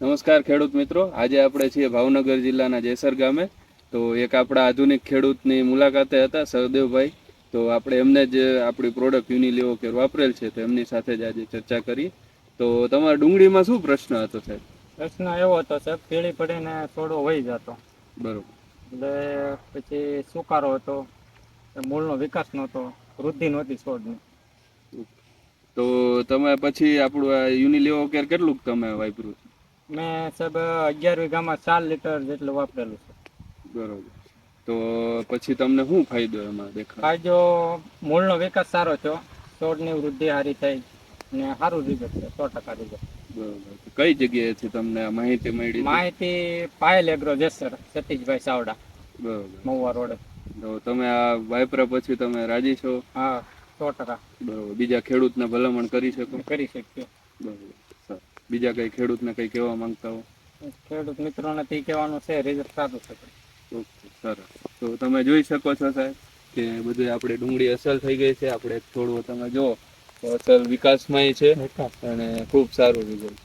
નમસ્કાર ખેડૂત મિત્રો. આજે આપણે છીએ ભાવનગર જિલ્લાના જેસર ગામે. તો એક આપણા આધુનિક ખેડૂતની મુલાકાતે હતા સહદેવભાઈ. તો આપણે એમને જ આપણી પ્રોડક્ટ યુનિલિવો કેર વાપરેલ છે તો એમની સાથે જ આજે ચર્ચા કરી. તો તમારા ડુંગળીમાં શું પ્રશ્ન હતો સાહેબ? પ્રશ્ન એવો હતો સાહેબ પીળી પડીને થોડો વહી જતો. બરોબર. એટલે પછી સુકારો હતો મૂળનો વિકાસ નહોતો વૃદ્ધિ નહોતી છોડની તો તમે પછી આપણું યુનિલિવો કેર કેટલું તમે વાપર્યું મેં સાહેબ અગિયાર વીઘામાં ચાર લીટર જેટલું વાપરેલું છે. બરોબર. તો પછી તમને શું ફાયદો એમાં દેખાય? ફાયદો મૂળનો વિકાસ સારો થયો. છોડની વૃદ્ધિ સારી થઈ ને સારું રિઝલ્ટ છે સો ટકા રિઝલ્ટ. બરોબર. કઈ જગ્યાએથી તમને માહિતી મળી? માહિતી પાયલ એગ્રો જેસર સતીશભાઈ ચાવડા. બરોબર. મહુવા રોડે. તો તમે આ વાપર્યા પછી તમે રાજી છો? હા સો ટકા. બરોબર. બીજા ખેડૂતને ભલામણ કરી શકો? કરી શકીએ. બરોબર. બીજા કઈ ખેડૂતને કઈ કહેવા માંગતા હો? ખેડૂત મિત્રોને તે કહેવાનું છે રિઝલ્ટ સારું છે. ઓકે સરસ. તો તમે જોઈ શકો છો સાહેબ કે બધું આપણે ડુંગળી અસલ થઈ ગઈ છે. આપણે થોડું તમે જો તો અસલ વિકાસમાં છે અને ખૂબ સારું રિઝલ્ટ